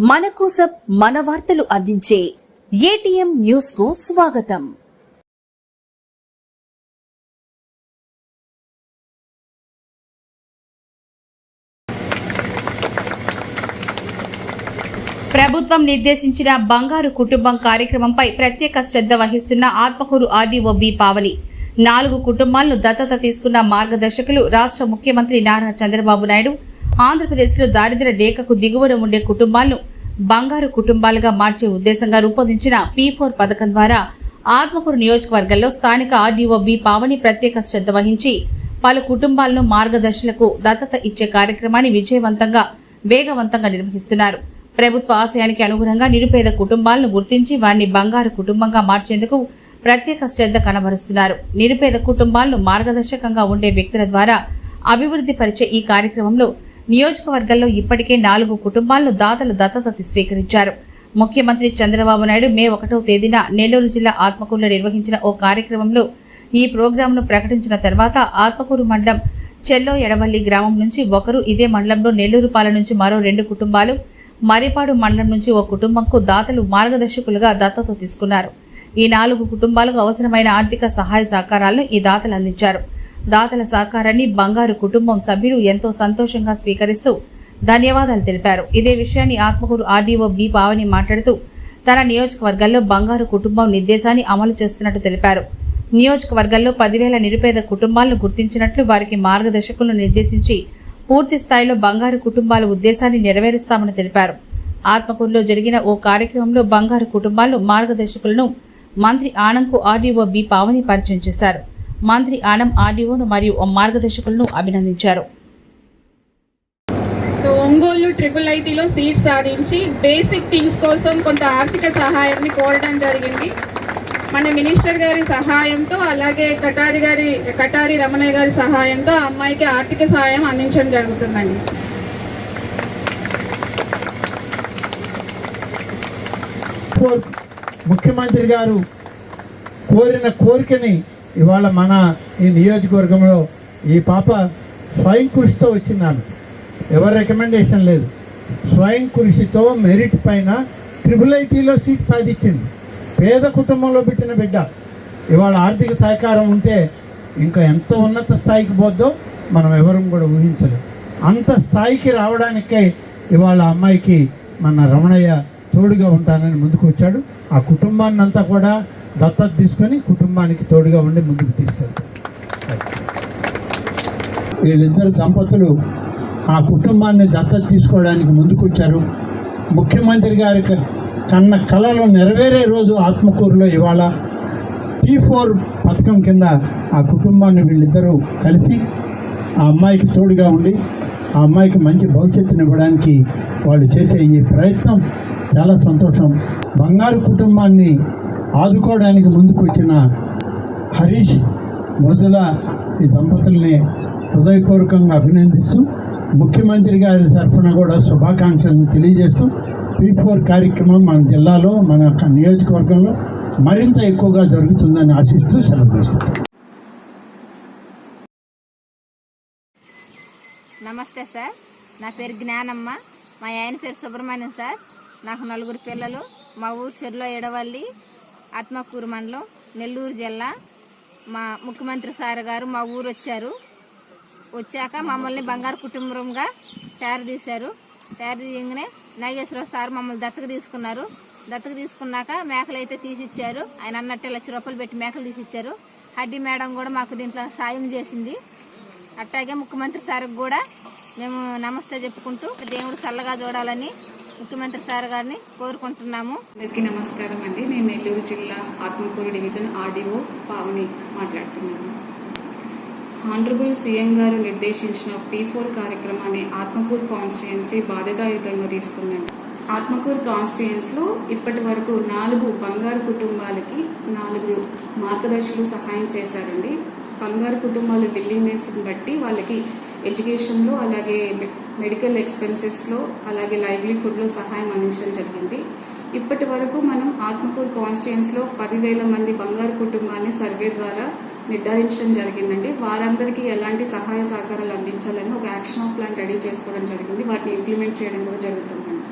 మన కోసం మన వార్తలు అందించే ఏటీఎం న్యూస్కు స్వాగతం. ప్రభుత్వం నిర్దేశించిన బంగారు కుటుంబం కార్యక్రమంపై ప్రత్యేక శ్రద్ధ వహిస్తున్న ఆత్మకూరు ఆర్డీఓ బి పావని. నాలుగు కుటుంబాలను దత్తత తీసుకున్న మార్గదర్శకులు రాష్ట్ర ముఖ్యమంత్రి నారా చంద్రబాబు నాయుడు ఆంధ్రప్రదేశ్లో దారిద్ర రేఖకు దిగువన ఉండే కుటుంబాలను బంగారు కుటుంబాలుగా మార్చే ఉద్దేశంగా రూపొందించిన పీ ఫోర్ పథకం ద్వారా ఆత్మకూరు నియోజకవర్గంలో స్థానిక ఆర్డీఓ బి పావని ప్రత్యేక శ్రద్ధ వహించి పలు కుటుంబాలను మార్గదర్శులకు దత్తత ఇచ్చే కార్యక్రమాన్ని విజయవంతంగా వేగవంతంగా నిర్వహిస్తున్నారు. ప్రభుత్వ ఆశయానికి అనుగుణంగా నిరుపేద కుటుంబాలను గుర్తించి వారిని బంగారు కుటుంబంగా మార్చేందుకు ప్రత్యేక శ్రద్ధ కనబరుస్తున్నారు. నిరుపేద కుటుంబాలను మార్గదర్శకంగా ఉండే వ్యక్తుల ద్వారా అభివృద్ధి పరిచే ఈ కార్యక్రమంలో నియోజకవర్గంలో ఇప్పటికే నాలుగు కుటుంబాలను దాతలు దత్తత స్వీకరించారు. ముఖ్యమంత్రి చంద్రబాబు నాయుడు మే ఒకటో తేదీన నెల్లూరు జిల్లా ఆత్మకూరులో నిర్వహించిన ఓ కార్యక్రమంలో ఈ ప్రోగ్రాంను ప్రకటించిన తర్వాత ఆత్మకూరు మండలం చెల్లో ఎడవల్లి గ్రామం నుంచి ఒకరు ఇదే మండలంలో నెల్లూరుపాల నుంచి మరో రెండు కుటుంబాలు మరిపాడు మండలం నుంచి ఓ కుటుంబంకు దాతలు మార్గదర్శకులుగా దత్తత తీసుకున్నారు. ఈ నాలుగు కుటుంబాలకు అవసరమైన ఆర్థిక సహాయ సహకారాలను ఈ దాతలు అందించారు. దాతల సహకారాన్ని బంగారు కుటుంబం సభ్యులు ఎంతో సంతోషంగా స్వీకరిస్తూ ధన్యవాదాలు తెలిపారు. ఇదే విషయాన్ని ఆత్మకూరు ఆర్డీఓ బి పావని మాట్లాడుతూ తన నియోజకవర్గాల్లో బంగారు కుటుంబం నిర్దేశాన్ని అమలు చేస్తున్నట్టు తెలిపారు. నియోజకవర్గాల్లో పదివేల నిరుపేద కుటుంబాలను గుర్తించినట్లు వారికి మార్గదర్శకులను నిర్దేశించి పూర్తి స్థాయిలో బంగారు కుటుంబాల ఉద్దేశాన్ని నెరవేరుస్తామని తెలిపారు. ఆత్మకూరులో జరిగిన ఓ కార్యక్రమంలో బంగారు కుటుంబాలు మార్గదర్శకులను మంత్రి ఆనంకు ఆర్డీఓ బి పావని పరిచయం చేశారు. మంత్రి ఆనం ఆర్డీఓను మరియు మార్గదర్శకులను అభినందించారు. సో ఒంగోలు ట్రిపుల్ ఐటీలో సీట్ సాధించి బేసిక్ థింగ్స్ కోసం కొంత ఆర్థిక సహాయాన్ని కోరడం జరిగింది. మన మినిస్టర్ గారి సహాయంతో అలాగే కటారి గారి కటారి రమణయ్య గారి సహాయంతో అమ్మాయికి ఆర్థిక సహాయం అందించడం జరుగుతుందండి. కోర్- ముఖ్యమంత్రి గారు కోరిన కోరికని ఇవాళ మన ఈ నియోజకవర్గంలో ఈ పాప స్వయం కృషితో వచ్చిందాను ఎవరి రికమెండేషన్ లేదు. స్వయం కృషితో మెరిట్ పైన ట్రిపుల్ ఐటీలో సీట్ సాధించింది. పేద కుటుంబంలో పెట్టిన బిడ్డ ఇవాళ ఆర్థిక సహకారం ఉంటే ఇంకా ఎంత ఉన్నత స్థాయికి పోద్దో మనం ఎవరం కూడా ఊహించలేం. అంత స్థాయికి రావడానికే ఇవాళ అమ్మాయికి మన రమణయ్య తోడుగా ఉంటానని ముందుకు వచ్చాడు. ఆ కుటుంబాన్ని అంతా కూడా దత్తత తీసుకొని కుటుంబానికి తోడుగా ఉండి ముందుకు తీసుకెళ్తాడు. వీళ్ళిద్దరు దంపతులు ఆ కుటుంబాన్ని దత్తత తీసుకోవడానికి ముందుకు వచ్చారు. ముఖ్యమంత్రి గారికి కన్న కళలు నెరవేరే రోజు ఆత్మకూరులో ఇవాళ పీ ఫోర్ పథకం కింద ఆ కుటుంబాన్ని వీళ్ళిద్దరూ కలిసి ఆ అమ్మాయికి తోడుగా ఉండి ఆ అమ్మాయికి మంచి భవిష్యత్తుని ఇవ్వడానికి వాళ్ళు చేసే ఈ ప్రయత్నం చాలా సంతోషం. బంగారు కుటుంబాన్ని ఆదుకోవడానికి ముందుకు వచ్చిన హరీష్ మధుల ఈ దంపతుల్ని హృదయపూర్వకంగా అభినందిస్తూ ముఖ్యమంత్రి గారి తరఫున కూడా శుభాకాంక్షలను తెలియజేస్తూ పీ ఫోర్ కార్యక్రమం మన జిల్లాలో మన నియోజకవర్గంలో మరింత ఎక్కువగా జరుగుతుందని ఆశిస్తూ సెలవు తీసుకుంటాం నమస్తే సార్. నా పేరు జ్ఞానమ్మ. మా ఆయన పేరు సుబ్రహ్మణ్యం సార్. నాకు నలుగురు పిల్లలు. మా ఊరు చెరులో ఎడవల్లి ఆత్మకూరు మండలం నెల్లూరు జిల్లా. మా ముఖ్యమంత్రి సార్ గారు మా ఊరు వచ్చారు. వచ్చాక మమ్మల్ని బంగారు కుటుంబంగా తీశారు తయారు చేయగానే నాగేశ్వరరావు సార్ మమ్మల్ని దత్తక తీసుకున్నారు. దత్తక తీసుకున్నాక మేకలు అయితే తీసిచ్చారు. ఆయన అన్నట్టే లక్ష రూపాయలు పెట్టి మేకలు తీసిచ్చారు. హడ్డి మేడం కూడా మాకు దీంట్లో సాయం చేసింది. అట్లాగే ముఖ్యమంత్రి సార్కి కూడా మేము నమస్తే చెప్పుకుంటూ దేవుడు చల్లగా చూడాలని ముఖ్యమంత్రి సార్ గారిని కోరుకుంటున్నాము. అందరికీ నమస్కారం అండి. నేను నెల్లూరు జిల్లా ఆత్మకూరు డివిజన్ ఆర్డీఓ పావని మాట్లాడుతున్నాను. హానరబుల్ సీఎం గారు నిర్దేశించిన పీ ఫోర్ కార్యక్రమాన్ని ఆత్మకూరు కాన్స్టిట్యుయెన్సీ బాధ్యతాయుతంగా తీసుకుందండి. ఆత్మకూరు కాన్స్టిట్యుయెన్స్లో ఇప్పటి వరకు నాలుగు బంగారు కుటుంబాలకి నాలుగు మార్గదర్శులు సహాయం చేశారండి. బంగారు కుటుంబాల విల్లింగ్నెస్ని బట్టి వాళ్ళకి ఎడ్యుకేషన్లో అలాగే మెడికల్ ఎక్స్పెన్సెస్లో అలాగే లైవ్లీహుడ్లో సహాయం అందించడం జరిగింది. ఇప్పటి వరకు మనం ఆత్మకూరు కాన్స్టిట్యుయెన్స్లో పదివేల మంది బంగారు కుటుంబాన్ని సర్వే ద్వారా నిర్ధారించడం జరిగిందండి. వారందరికీ ఎలాంటి సహాయ సహకారాలు అందించాలని ఒక యాక్షన్ ఆఫ్ ప్లాన్ రెడీ చేసుకోవడం జరిగింది. వాటిని ఇంప్లిమెంట్ చేయడం కూడా జరుగుతుందండి.